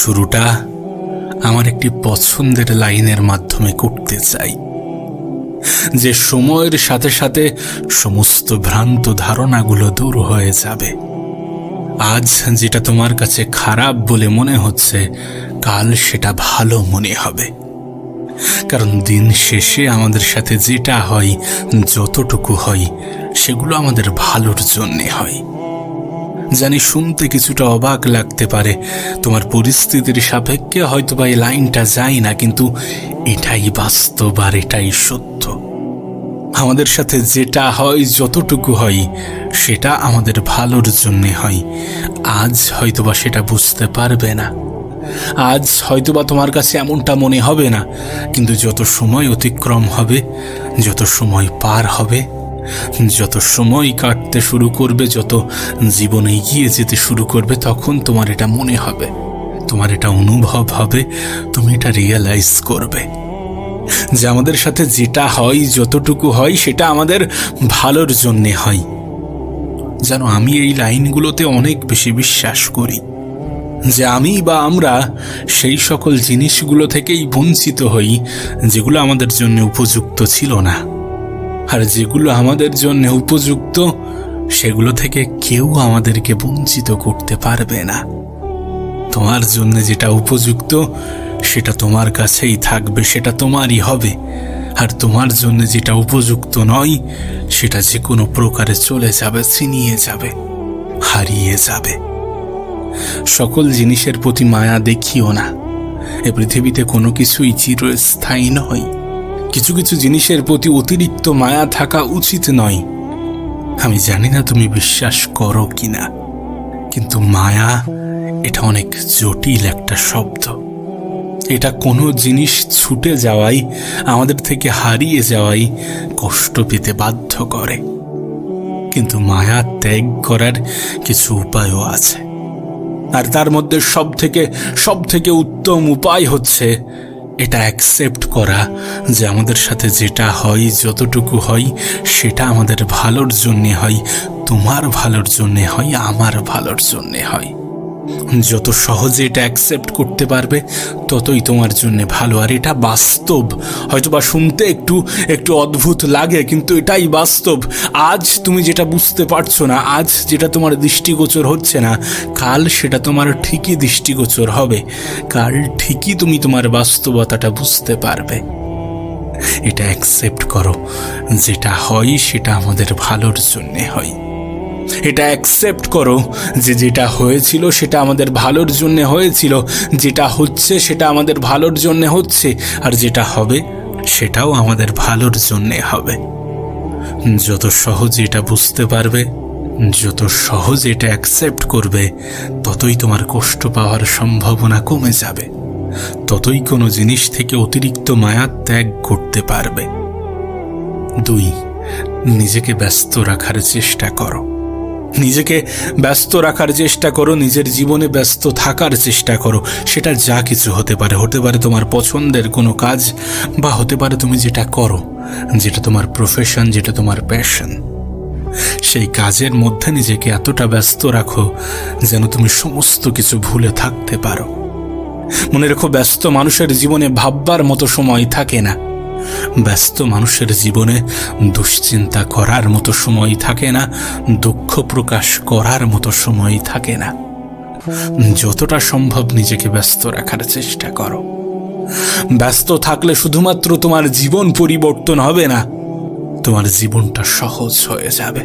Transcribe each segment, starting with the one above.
শুরুটা আমার একটি পছন্দের লাইনের মাধ্যমে করতে চাই। যে সময়ের সাথে সাথে সমস্ত ভ্রান্ত ধারণাগুলো দূর হয়ে যাবে। আজ যেটা তোমার কাছে খারাপ বলে মনে হচ্ছে, কাল সেটা ভালো মনে হবে। কারণ দিন শেষে আমাদের সাথে যেটা হয়, যতটুকু হয়, সেগুলো আমাদের ভালোর জন্যে হয়। জানি শুনতে কিছুটা অবাক লাগতে পারে। তোমার পরিস্থিতির সাপেক্ষে হয়তো বা এই লাইনটা যায় না, কিন্তু এটাই বাস্তব আর এটাই সত্য। আমাদের সাথে যেটা হয়, যতটুকু হয়, সেটা আমাদের ভালোর জন্যে হয়। আজ হয়তোবা সেটা বুঝতে পারবে না। আজ হয়তোবা তোমার কাছে এমনটা মনে হবে না, কিন্তু যত সময় অতিক্রম হবে, যত সময় পার হবে যত সময় কাটতে শুরু করবে, যত জীবনে এগিয়ে যেতে শুরু করবে, তখন তোমার এটা মনে হবে। তোমার এটা অনুভব হবে, তুমি এটা রিয়েলাইজ করবে। যে আমাদের সাথে যেটা হয়, যতটুকু হয়, সেটা আমাদের ভালোর জন্যে হয়। যেন আমি এই লাইনগুলোতে অনেক বেশি বিশ্বাস করি। যে আমি বা আমরা সেই সকল জিনিসগুলো থেকেই বঞ্চিত হই, যেগুলো আমাদের জন্য উপযুক্ত ছিল না। আর যেগুলো আমাদের জন্য উপযুক্ত, সেগুলো থেকে কেউ আমাদেরকে বঞ্চিত করতে পারবে না। তোমার জন্য যেটা উপযুক্ত, সেটা তোমার কাছেই থাকবে, সেটা তোমারই হবে। আর তোমার জন্য যেটা উপযুক্ত নয়, সেটা যে কোনো প্রকারে চলে যাবে, ছিনিয়ে যাবে, হারিয়ে যাবে। সকল জিনিসের প্রতি মায়া দেখিও না। এ পৃথিবীতে কোনো কিছুই চিরস্থায়ী নয়। কিছু কিছু জিনিসের প্রতি অতিরিক্ত মায়া থাকা উচিত নয়। আমি জানি না তুমি বিশ্বাস করো কিনা, কিন্তু মায়া, এটা অনেক জটিল একটা শব্দ। এটা কোনো জিনিস ছুটে যাওয়াই, আমাদের থেকে হারিয়ে যাওয়াই কষ্ট পেতে বাধ্য করে। কিন্তু মায়া ত্যাগ করার কিছু উপায়ও আছে। আর তার মধ্যে সব থেকে সব থেকে উত্তম উপায় হচ্ছে এটা অ্যাকসেপ্ট করা যে আমাদের সাথে যেটা হয়, যতটুকু হয়, সেটা আমাদের ভালোর জন্যে হয়, তোমার ভালোর জন্যে হয়, আমার ভালোর জন্যে হয়। যত সহজে এটা অ্যাকসেপ্ট করতে পারবে, ততই তোমার জন্য ভালো। আর এটা বাস্তব। হয়তোবা শুনতে একটু একটু অদ্ভুত লাগে, কিন্তু এটাই বাস্তব। আজ তুমি যেটা বুঝতে পারছ না, আজ যেটা তোমার দৃষ্টিগোচর হচ্ছে না, কাল সেটা তোমার ঠিকই দৃষ্টিগোচর হবে। কাল ঠিকই তুমি তোমার বাস্তবতাটা বুঝতে পারবে। এটা অ্যাকসেপ্ট করো। যেটা হয় সেটা আমাদের ভালোর জন্যে হয়। এটা অ্যাকসেপ্ট করো যে যেটা হয়েছিল সেটা আমাদের ভালোর জন্য হয়েছিল, যেটা হচ্ছে সেটা আমাদের ভালোর জন্য হচ্ছে, আর যেটা হবে সেটাও আমাদের ভালোর জন্যে হবে। যত সহজ এটা বুঝতে পারবে, যত সহজ এটা অ্যাকসেপ্ট করবে, ততই তোমার কষ্ট পাওয়ার সম্ভাবনা কমে যাবে। ততই কোনো জিনিস থেকে অতিরিক্ত মায়া ত্যাগ করতে পারবে। দুই, নিজেকে ব্যস্ত রাখার চেষ্টা করো। নিজেকে ব্যস্ত রাখার চেষ্টা করো, নিজের জীবনে ব্যস্ত থাকার চেষ্টা করো। সেটা যা কিছু হতে পারে। হতে পারে তোমার পছন্দের কোনো কাজ বা হতে পারে তুমি যেটা করো, যেটা তোমার প্রফেশন যেটা তোমার প্যাশন সেই কাজের মধ্যে নিজেকে এতটা ব্যস্ত রাখো যেন তুমি সমস্ত কিছু ভুলে থাকতে পারো। মনে রেখো, ব্যস্ত মানুষের জীবনে ভাববার মতো সময় থাকে না। ব্যস্ত মানুষের জীবনে দুশ্চিন্তা করার মতো সময় থাকে না, দুঃখ প্রকাশ করার মতো সময় থাকে না। যতটা সম্ভব নিজেকে ব্যস্ত রাখার চেষ্টা করো। ব্যস্ত থাকলে শুধুমাত্র তোমার জীবন পরিবর্তন হবে না, তোমার জীবনটা সহজ হয়ে যাবে।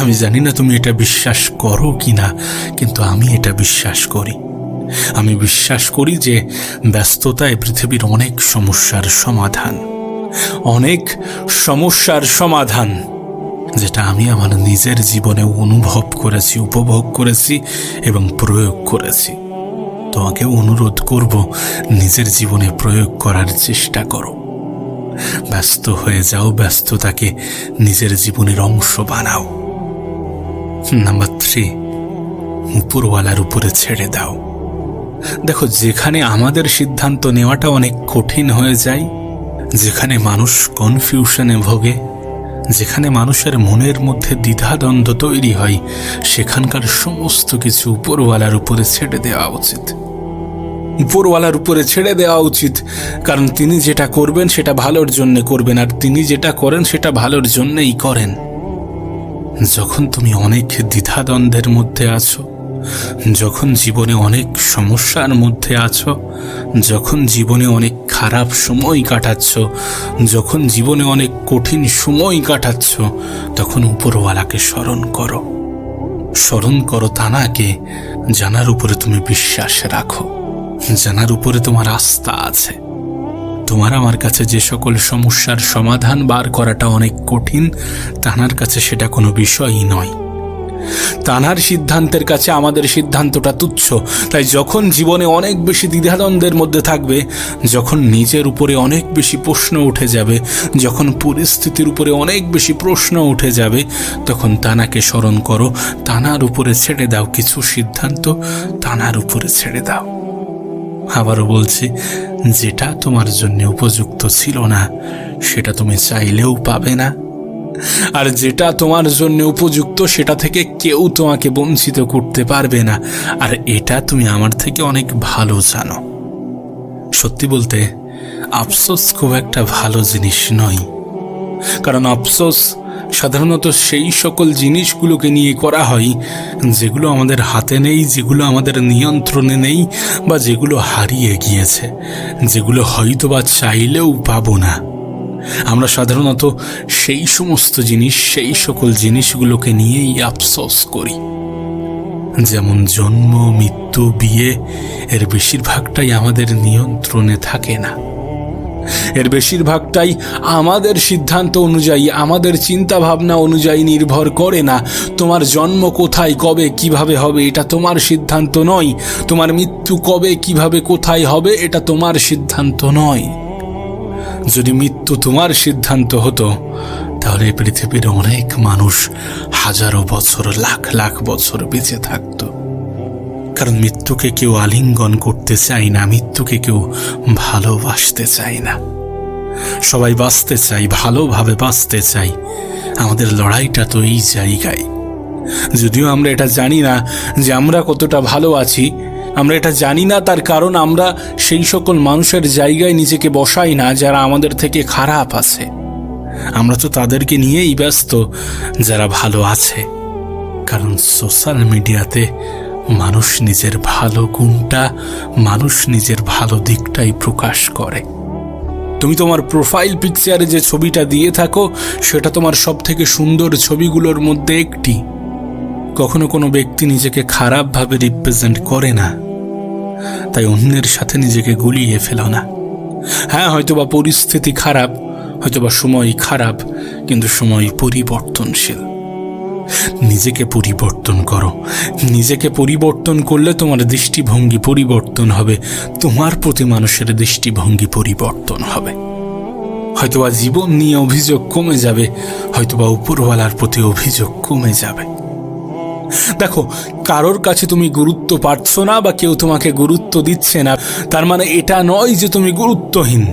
আমি জানি না তুমি এটা বিশ্বাস করো কি না কিন্তু আমি এটা বিশ্বাস করি। আমি বিশ্বাস করি যে ব্যস্ততায় পৃথিবীর অনেক সমস্যার সমাধান। অনেক সমস্যার সমাধান, যেটা আমি আমার নিজের জীবনে অনুভব করেছি, উপভোগ করেছি এবং প্রয়োগ করেছি। তোমাকে অনুরোধ করব, নিজের জীবনে প্রয়োগ করার চেষ্টা করো। ব্যস্ত হয়ে যাও, ব্যস্ততাকে নিজের জীবনের অংশ বানাও। নাম্বার থ্রি, উপরওয়ালার উপরে ছেড়ে দাও। দেখো, যেখানে আমাদের সিদ্ধান্ত নেওয়াটা অনেক কঠিন হয়ে যায়, যেখানে মানুষ কনফিউশনে ভোগে, যেখানে মানুষের মনের মধ্যে দ্বিধাদ্বন্দ্ব তৈরি হয়, সেখানকার সমস্ত কিছু উপরওয়ালার উপরে ছেড়ে দেওয়া উচিত। উপরওয়ালার উপরে ছেড়ে দেওয়া উচিত, কারণ তিনি যেটা করবেন সেটা ভালোর জন্য করবেন, আর তিনি যেটা করেন সেটা ভালোর জন্যই করেন। যখন তুমি অনেক দ্বিধাদ্বন্দ্বের মধ্যে আছো যখন জীবনে অনেক সমস্যার মধ্যে আছো, যখন জীবনে অনেক খারাপ সময় কাটাচ্ছ, যখন জীবনে অনেক কঠিন সময় কাটাচ্ছ, তখন উপরওয়ালাকে স্মরণ করো। স্মরণ করো তানাকে, জানার উপরে তুমি বিশ্বাস রাখো। জানার উপরে তোমার আস্থা আছে। তোমার আমার কাছে যে সকল সমস্যার সমাধান বার করাটা অনেক কঠিন, তানার কাছে সেটা কোনো বিষয়ই নয়। তানার সিদ্ধান্তের কাছে আমাদের সিদ্ধান্তটা তুচ্ছ। তাই যখন জীবনে অনেক বেশি দ্বিধাদ্বন্দ্বের মধ্যে থাকবে, যখন নিজের উপরে অনেক বেশি প্রশ্ন উঠে যাবে, যখন পরিস্থিতির উপরে অনেক বেশি প্রশ্ন উঠে যাবে, তখন তানাকে স্মরণ করো, তানার উপরে ছেড়ে দাও কিছু সিদ্ধান্ত, তানার উপরে ছেড়ে দাও। আবারও বলছি, যেটা তোমার জন্য উপযুক্ত ছিল না, সেটা তুমি চাইলেও পাবে না। আর যেটা তোমার জন্য উপযুক্ত, সেটা থেকে কেউ তোমাকে বঞ্চিত করতে পারবে না। আর এটা তুমি আমার থেকে অনেক ভালো জানো। সত্যি বলতে, আফসোস খুব একটা ভালো জিনিস নয়। কারণ আফসোস সাধারণত সেই সকল জিনিসগুলোকে নিয়ে করা হয়, যেগুলো আমাদের হাতে নেই, যেগুলো আমাদের নিয়ন্ত্রণে নেই বা যেগুলো হারিয়ে গিয়েছে, যেগুলো হয়তো বা চাইলেও পাবো না। আমরা সাধারণত সেই সমস্ত জিনিস, সেই সকল জিনিসগুলোকে নিয়েই আফসোস করি। যেমন জন্ম, মৃত্যু, বিয়ে, এর বেশিরভাগটাই আমাদের নিয়ন্ত্রণে থাকে না। এর বেশিরভাগটাই আমাদের সিদ্ধান্ত অনুযায়ী, আমাদের চিন্তা ভাবনা অনুযায়ী নির্ভর করে না, তোমার জন্ম কোথায়, কবে, কীভাবে হবে, এটা তোমার সিদ্ধান্ত নয়। তোমার মৃত্যু কবে, কীভাবে, কোথায় হবে, এটা তোমার সিদ্ধান্ত নয়। যদি মৃত্যু তোমার সিদ্ধান্ত হতো, তাহলে পৃথিবীর অনেক মানুষ হাজারো বছর, লাখ লাখ বছর বেঁচে থাকতো। কারণ মৃত্যুকে কেউ আলিঙ্গন করতে চায় না, মৃত্যুকে কেউ ভালোবাসতে চায় না। সবাই বাঁচতে চাই ভালোভাবে বাঁচতে চাই আমাদের লড়াইটা তো এই জায়গায়। যদিও আমরা এটা জানি না যে আমরা কতটা ভালো আছি আমরা এটা জানি না, তার কারণ আমরা সেই সকল মানুষের জায়গায় নিজেকে বসাই না, যারা আমাদের থেকে খারাপ আছে। আমরা তো তাদেরকে নিয়েই ব্যস্ত, যারা ভালো আছে। কারণ সোশ্যাল মিডিয়াতে মানুষ নিজের ভালো গুণটা মানুষ নিজের ভালো দিকটাই প্রকাশ করে। তুমি তোমার প্রোফাইল পিকচারে যে ছবিটা দিয়ে থাকো, সেটা তোমার সব থেকে সুন্দর ছবিগুলোর মধ্যে একটি। কখনো কোনো ব্যক্তি নিজেকে খারাপভাবে রিপ্রেজেন্ট করে না। তাই অন্যের সাথে নিজেকে গুলিয়ে ফেলো না। হ্যাঁ হয়তোবা পরিস্থিতি খারাপ, হয়তোবা সময় খারাপ, কিন্তু সময় পরিবর্তনশীল। নিজেকে পরিবর্তন করো। নিজেকে পরিবর্তন করলে তোমার দৃষ্টিভঙ্গি পরিবর্তন হবে, তোমার প্রতি মানুষের দৃষ্টিভঙ্গি পরিবর্তন হবে। হয়তোবা জীবন নিয়ে অভিযোগ কমে যাবে, হয়তোবা উপরওয়ালার প্রতি অভিযোগ কমে যাবে। দেখো, কারোর কাছে তুমি গুরুত্ব পাচ্ছ না বা কেউ তোমাকে গুরুত্ব দিচ্ছে না, তার মানে এটা নয় যে তুমি গুরুত্বহীন।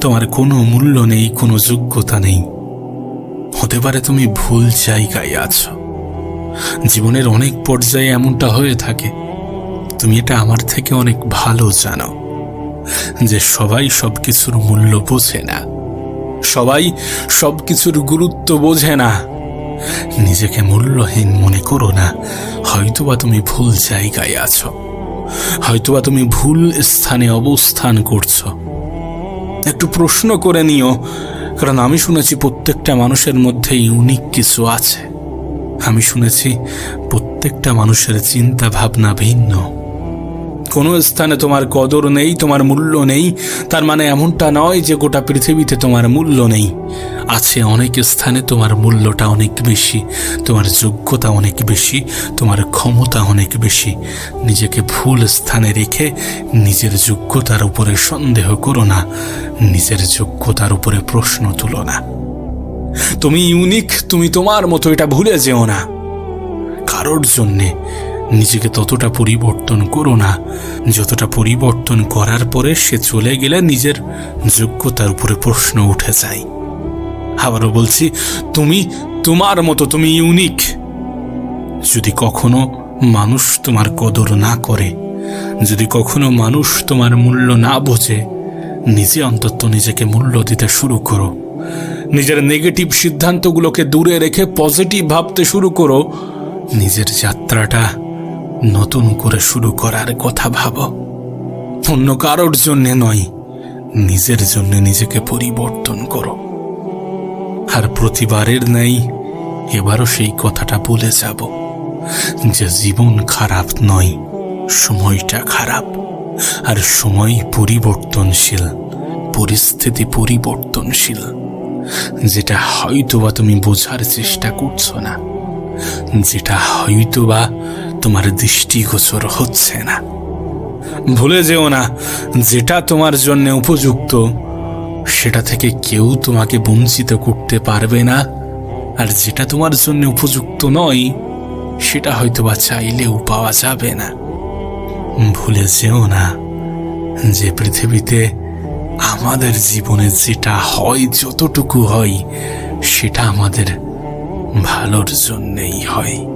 তোমার কোনো মূল্য নেই, কোনো যোগ্যতা নেই। হতে পারে তুমি ভুল জায়গায় আছো। জীবনের অনেক পর্যায়ে এমনটা হয়ে থাকে। তুমি এটা আমার থেকে অনেক ভালো জানো যে সবাই সব কিছুর মূল্য বোঝে না। সবাই সব কিছুর গুরুত্ব বোঝে না। নিজেকে মূল্যহীন মনে করো না। হয়তোবা তুমি ভুল জায়গায় আছো। হয়তোবা তুমি ভুল স্থানে অবস্থান করছ। একটু প্রশ্ন করে নিও, কারণ আমি শুনেছি প্রত্যেকটা মানুষের মধ্যে ইউনিক কিছু আছে। আমি শুনেছি প্রত্যেকটা মানুষের চিন্তা ভাবনা ভিন্ন। কোনো স্থানে তোমার কদর নেই, তোমার মূল্য নেই। তার মানে এমনটা নয় যে গোটা পৃথিবীতে তোমার মূল্য নেই। আছে অনেক স্থানে তোমার মূল্যটা অনেক বেশি, তোমার যোগ্যতা অনেক বেশি, তোমার ক্ষমতা অনেক বেশি। নিজেকে ভুল স্থানে রেখে নিজের যোগ্যতার উপরে সন্দেহ করো না, নিজের যোগ্যতার উপরে প্রশ্ন তুলো না। তুমি ইউনিক তুমি তোমার মতো, এটা ভুলে যেও না। কারোর জন্যে নিজেকে ততটা পরিবর্তন করো না। যতটা পরিবর্তন করার পরে সে চলে গেলে নিজের যোগ্যতার উপরে প্রশ্ন উঠে যায়। আবারও বলছি, তুমি তোমার মতো, তুমি ইউনিক যদি কখনো মানুষ তোমার কদর না করে, যদি কখনো মানুষ তোমার মূল্য না বোঝে, নিজে অন্তত নিজেকে মূল্য দিতে শুরু করো। নিজের নেগেটিভ সিদ্ধান্তগুলোকে দূরে রেখে পজিটিভ ভাবতে শুরু করো। নিজের যাত্রাটা নতুন করে শুরু করার কথা ভাবো। অন্য কারোর জন্যে নয়, নিজের জন্য নিজেকে পরিবর্তন করো। আর প্রতিবারের নেই এবারও সেই কথাটা বলে যাব যে জীবন খারাপ নয়, সময়টা খারাপ। আর সময় পরিবর্তনশীল, পরিস্থিতি পরিবর্তনশীল, যেটা হয়তোবা তুমি বোঝার চেষ্টা করছ না, যেটা হয়তোবা তোমার দৃষ্টিগোচর হচ্ছে না। ভুলে যেও না, যেটা তোমার জন্য উপযুক্ত, সেটা থেকে কেউ তোমাকে বঞ্চিত করতে পারবে না। আর যেটা তোমার জন্য উপযুক্ত নয়, সেটা হয়তোবা চাইলেও পাওয়া যাবে না। ভুলে যেও না যে পৃথিবীতে আমাদের জীবনে যেটা হয়, যতটুকু হয়, সেটা আমাদের ভালোর জন্যেই হয়।